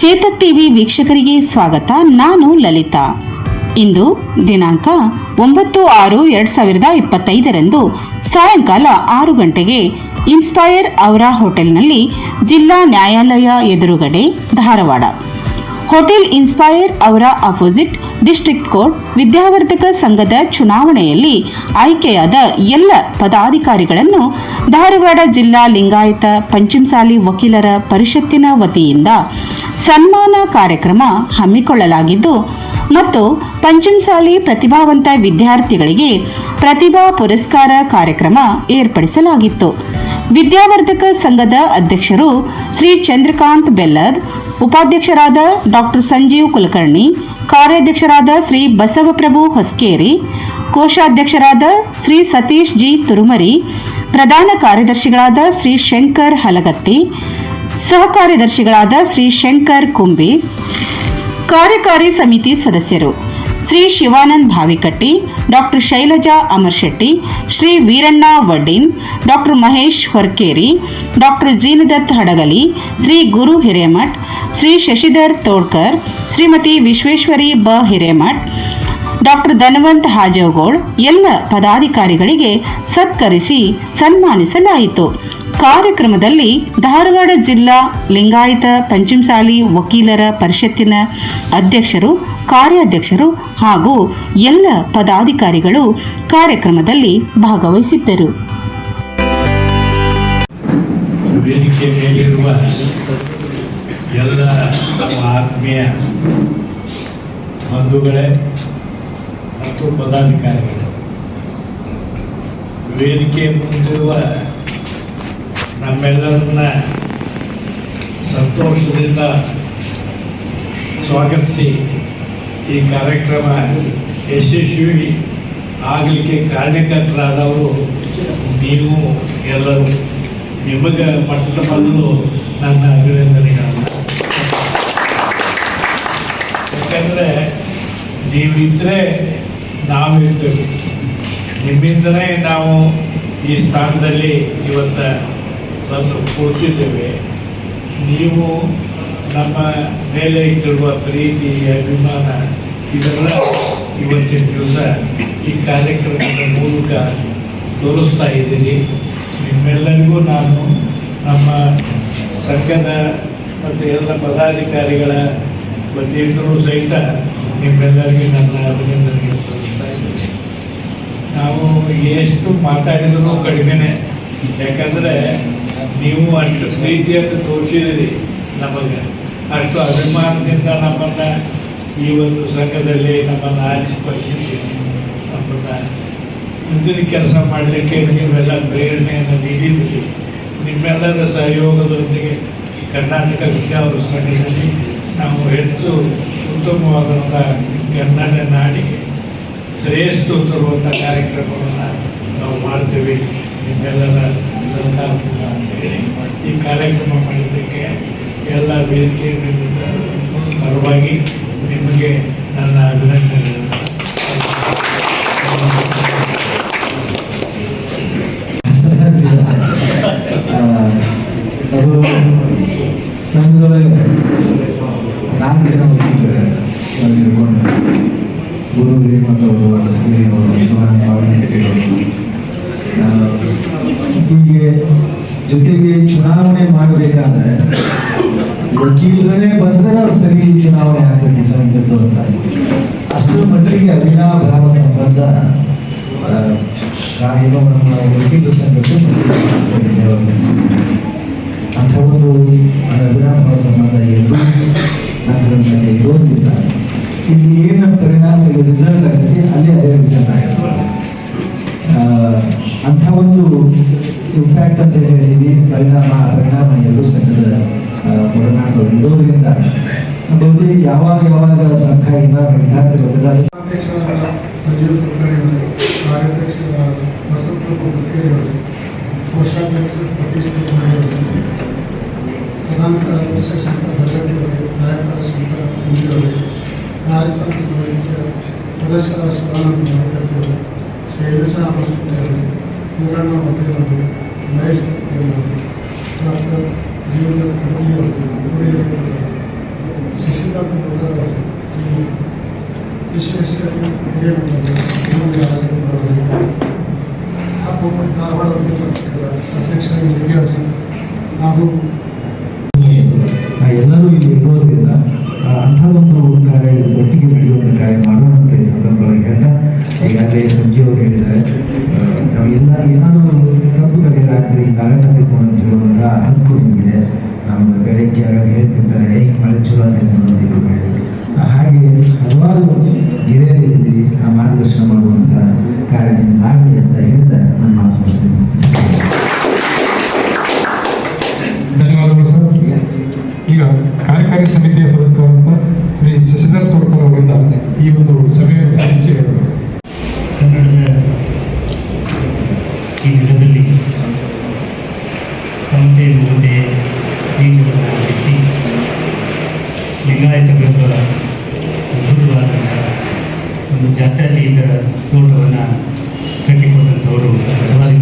Chetak TV ವೀಕ್ಷಕರಿಗೆ ಸ್ವಾಗತ. ನಾನು ಲಲಿತಾ. ಇಂದು ದಿನಾಂಕ ಒಂಬತ್ತು ಆರು ಎರಡ್ ಸಾವಿರದ ಇಪ್ಪತ್ತೈದರಂದು ಸಾಯಂಕಾಲ ಆರು ಗಂಟೆಗೆ ಇನ್ಸ್ಪೈರ್ ಔರಾ ಹೋಟೆಲ್ನಲ್ಲಿ ಜಿಲ್ಲಾ ನ್ಯಾಯಾಲಯ ಎದುರುಗಡೆ ಧಾರವಾಡ. ಹೋಟೆಲ್ ಇನ್ಸ್ಪೈರ್ ಅವರ ಅಪೋಸಿಟ್ ಡಿಸ್ಟ್ರಿಕ್ಟ್ ಕೋರ್ಟ್ ವಿದ್ಯಾವರ್ಧಕ ಸಂಘದ ಚುನಾವಣೆಯಲ್ಲಿ ಆಯ್ಕೆಯಾದ ಎಲ್ಲ ಪದಾಧಿಕಾರಿಗಳನ್ನು ಧಾರವಾಡ ಜಿಲ್ಲಾ ಲಿಂಗಾಯತ ಪಂಚಮಸಾಲಿ ವಕೀಲರ ಪರಿಷತ್ತಿನ ವತಿಯಿಂದ ಸನ್ಮಾನ ಕಾರ್ಯಕ್ರಮ ಹಮ್ಮಿಕೊಳ್ಳಲಾಗಿದ್ದು ಮತ್ತು ಪಂಚಮಸಾಲಿ ಪ್ರತಿಭಾವಂತ ವಿದ್ಯಾರ್ಥಿಗಳಿಗೆ ಪ್ರತಿಭಾ ಪುರಸ್ಕಾರ ಕಾರ್ಯಕ್ರಮ ಏರ್ಪಡಿಸಲಾಗಿತ್ತು. ವಿದ್ಯಾವರ್ಧಕ ಸಂಘದ ಅಧ್ಯಕ್ಷರು ಶ್ರೀ ಚಂದ್ರಕಾಂತ್ ಬೆಲ್ಲದ್, ಉಪಾಧ್ಯಕ್ಷರಾದ ಡಾಕ್ಟರ್ ಸಂಜೀವ್ ಕುಲಕರ್ಣಿ ಕಾರ್ಯಾಧ್ಯಕ್ಷರಾದ ಶ್ರೀ ಬಸವಪ್ರಭು ಹೊಸ್ಕೇರಿ, ಕೋಶಾಧ್ಯಕ್ಷರಾದ ಶ್ರೀ ಸತೀಶ್ ಜಿ ತುರುಮರಿ, ಪ್ರಧಾನ ಕಾರ್ಯದರ್ಶಿಗಳಾದ ಶ್ರೀ ಶಂಕರ್ ಹಲಗತ್ತಿ ಸಹ ಕಾರ್ಯದರ್ಶಿಗಳಾದ ಶ್ರೀ ಶಂಕರ್ ಕುಂಬಿ, ಕಾರ್ಯಕಾರಿ ಸಮಿತಿ ಸದಸ್ಯರು. Shri Shivanand Bhavikatti, doctor Shailaja Amarshetti Shri Veeranna Vaddin, doctor Mahesh Horkeri, doctor Jinadatt Hadagali, Shri Guru Hiremath, Shri Shashidhar Todkar Shrimati Vishweshwari ಬ ಹಿರೇಮಠ್, ಡಾಕ್ಟರ್ ಧನವಂತ್ ಹಾಜೋಗೋಳ್ ಎಲ್ಲ ಪದಾಧಿಕಾರಿಗಳಿಗೆ ಸತ್ಕರಿಸಿ ಸನ್ಮಾನಿಸಲಾಯಿತು. ಕಾರ್ಯಕ್ರಮದಲ್ಲಿ ಧಾರವಾಡ ಜಿಲ್ಲಾ ಲಿಂಗಾಯತ ಪಂಚಮಸಾಲಿ ವಕೀಲರ ಪರಿಷತ್ತಿನ ಅಧ್ಯಕ್ಷರು ಕಾರ್ಯಾಧ್ಯಕ್ಷರು ಹಾಗೂ ಎಲ್ಲ ಪದಾಧಿಕಾರಿಗಳು ಕಾರ್ಯಕ್ರಮದಲ್ಲಿ ಭಾಗವಹಿಸಿದ್ದರು. ವೇದಿಕೆ ಮೇಲಿರುವ ಎಲ್ಲ ನಮ್ಮ ಆತ್ಮೀಯ ಬಂಧುಗಳೇ ಮತ್ತು ಪದಾಧಿಕಾರಿಗಳೇ, ವೇದಿಕೆ ಮುಂದಿರುವ ನಮ್ಮೆಲ್ಲರನ್ನ ಸಂತೋಷದಿಂದ ಸ್ವಾಗತಿಸಿ ಈ ಕಾರ್ಯಕ್ರಮ ಯಶಸ್ವಿ ಆಗಲಿಕ್ಕೆ ಕಾರಣಕರ್ತರಾದವರು ನೀವು ಎಲ್ಲರೂ ನಿಮಗೆ ಮೊಟ್ಟ ಮೊದಲು ನನ್ನ ಅಭಿನಂದನೆಗಳನ್ನು ಯಾಕಂದರೆ ನೀವಿದ್ದರೆ ನಾವು ಇರ್ತೇವೆ ನಿಮ್ಮಿಂದಲೇ ನಾವು ಈ ಸ್ಥಾನದಲ್ಲಿ ಇವತ್ತು ಬಂದು ಕೂತಿದ್ದೇವೆ. ನೀವು ನಮ್ಮ ಮೇಲೆ ಇಟ್ಟಿರುವ ಪ್ರೀತಿ ಅಭಿಮಾನ ಇದೆಲ್ಲ ಇವತ್ತಿನ ದಿವಸ ಈ ಕಾರ್ಯಕ್ರಮದ ಮೂಲಕ ತೋರಿಸ್ತಾ ಇದ್ದೀನಿ. ನಿಮ್ಮೆಲ್ಲರಿಗೂ ನಾನು ನಮ್ಮ ಸಂಘದ ಮತ್ತು ಎಲ್ಲ ಪದಾಧಿಕಾರಿಗಳ ವತಿಯಿಂದಲೂ ಸಹಿತ ನಿಮ್ಮೆಲ್ಲರಿಗೂ ನನ್ನ ಅಭಿನಂದನೆಗೆ ತೋರಿಸ್ತಾ ಇದ್ದೀನಿ. ನಾವು ಎಷ್ಟು ಮಾತಾಡಿದರೂ ಕಡಿಮೆನೆ. ಯಾಕಂದರೆ ನೀವು ಅಷ್ಟು ಪ್ರೀತಿಯನ್ನು ತೋರಿಸಿದಿರಿ ನಮಗೆ ಅಷ್ಟು ಅಭಿಮಾನದಿಂದ ನಮ್ಮನ್ನು ಈ ಒಂದು ಸಂಘದಲ್ಲಿ ನಮ್ಮನ್ನು ಆರಿಸಿ ಪರಿಸ್ಥಿತಿ ನಮ್ಮನ್ನು ಮುಂದಿನ ಕೆಲಸ ಮಾಡಲಿಕ್ಕೆ ನೀವೆಲ್ಲ ಪ್ರೇರಣೆಯನ್ನು ನೀಡಿದ್ದೀರಿ. ನಿಮ್ಮೆಲ್ಲರ ಸಹಯೋಗದೊಂದಿಗೆ ಕರ್ನಾಟಕ ವಿದ್ಯಾವರ ಸಂಘದಲ್ಲಿ ನಾವು ಹೆಚ್ಚು ಉತ್ತಮವಾದಂಥ ಕನ್ನಡ ನಾಡಿಗೆ ಶ್ರೇಷ್ಠ ತರುವಂಥ ಕಾರ್ಯಕ್ರಮವನ್ನು ನಾವು ಮಾಡ್ತೇವೆ. ನಿಮ್ಮೆಲ್ಲರ ಸಹಕಾರ ಅಂತ ಹೇಳಿ ಈ ಕಾರ್ಯಕ್ರಮ ಮಾಡಿದ್ದಕ್ಕೆ ಎಲ್ಲ ವೇದಿಕೆ ಮೇಲಿದ್ದ ಪರವಾಗಿ ನಿಮಗೆ ನನ್ನ ಅಭಿನಂದನೆ ಅದು ಸಂಘದೊಳಗೆ ನಾಲ್ಕು ಜನ ಬಂದಿರ್ಕೊಂಡು ಗುರು ಹಿರೇಮಠ ಅವರು ಅರಸಗಿರಿ ಅವರು ಶಿವಾನಂದ ಅವರು ವಕೀಲರೇ ಬಂದ್ರೆ ಸರಿ ಚುನಾವಣೆ ಆಗ್ತದೆ ಸಂಘದ್ದು ಅಂತ. ಅಷ್ಟರ ಮಟ್ಟಿಗೆ ಅವಿನಾಭಾವ ಸಂಬಂಧ ವಕೀಲರ ಸಂಘದ್ದು ಮತ್ತು ದೇವರ ಸಂಘ. ಅಂಥ ಒಂದು ಅವಿನಾಭಾವ ಸಂಬಂಧ ಏನು ಸಂಘಟನೆ ಇರೋದಿಲ್ಲ ಇಲ್ಲಿ ಏನು ಪರಿಣಾಮ ರಿಸಲ್ಟ್ ಆಗ್ತದೆ ಅಲ್ಲಿ ಅದೇ ರಿಸಲ್ಟ್ ಆಗುತ್ತೆ ಅಂಥ ಒಂದು ಇಂಪ್ಯಾಕ್ಟ್ ಅಂತ ಹೇಳಿದೀವಿ ಪರಿಣಾಮ ಪರಿಣಾಮ ಎಲ್ಲ ಸಂಘದ ಆ, ಒಡನಾಟಗಳು ಇರೋದ್ರಿಂದ ಬಹುತೇಕ ಯಾವಾಗ ಯಾವಾಗ ಸಂಘ ಇವಾಗ ವಿದ್ಯಾರ್ಥಿ ಬದಲಾದ ಅಧ್ಯಕ್ಷರಾದ ಸಂಜೀವ್ ಕುಲಕರ್ಣಿ ಅವರು ಕಾರ್ಯಾಧ್ಯಕ್ಷರಾದ ಬಸವಪ್ರಭು ಹೊಸಗೇರಿ ಅವರು ಕೋಶಾಧ್ಯಕ್ಷರು ಸತೀಶ್ ಕುಲಕರ್ಣಿ ಅವರು ಪ್ರಧಾನ ಕಾರ್ಯದರ್ಶಿ ಶಂಕರ್ ಭಗವತಿ ಅವರಿಗೆ ಸಹಾಯಕ ಶಂಕರ ಕುಂಜಿ ಅವರಿಗೆ ಕಾರ್ಯಸಮಿತಿ ಸದಸ್ಯ ಸದಸ್ಯರಾದ ಶಿವಾನಂದ ಭಾಗವತಿ ಅವರು ಶೈಲಜಾ ಅಮರಸ್ವಾಮಿ ಅವರಿಗೆ ಪೂರಣ್ಣ ವಕೀಲ ಅವರು ಮಹೇಶ್ ವಕೀಲ ಅವರು ಡಾಕ್ಟರ್ ಅವರು ಸಂಸ್ಥಾಪಕರಾದ ಶ್ರೀ ವಿಶ್ವೇಶ್ವರ ಹಾಗೂ ಧಾರವಾಡ ದೇವಸ್ಥಾನದ ಅಧ್ಯಕ್ಷರಾಗಿ ಹಾಗೂ ಎಲ್ಲರೂ ಇಲ್ಲಿ ಇರೋದ್ರಿಂದ ಅಂಥದ್ದೊಂದು ಕಾರ್ಯ ಒಟ್ಟಿಗೆ ನಡೆಯುವಂಥ ಕಾರ್ಯ ಮಾಡೋಣಂತ ಈ ಸಂದರ್ಭದಲ್ಲಿ. ಹೇಳಿದ್ದಾರೆ ಆ, ನಾವು ಎಲ್ಲ ಏನಾದರೂ ಬೆಳಗ್ಗೆ ಆಗ ಹೇಳ್ತಿರ್ತಾರೆ ಹೇಗೆ ಮಳೆ ಚಲೋ ಆಗಿರ್ಬೋದು ಹಾಗೆ ಹಲವಾರು ಹಿರಿಯರಿದ್ದೀವಿ ಆ ಮಾರ್ಗದರ್ಶನ ಮಾಡುವಂಥ ಕಾರ್ಯ ಲಿಂಗಾಯತಗಳ ಅದ್ಭುತವಾದಂಥ ಒಂದು ಜಾತ್ಯತೀತರ ತೋಟವನ್ನು ಕಟ್ಟಿಕೊಟ್ಟಂಥವರು ಬಸವಾದಿ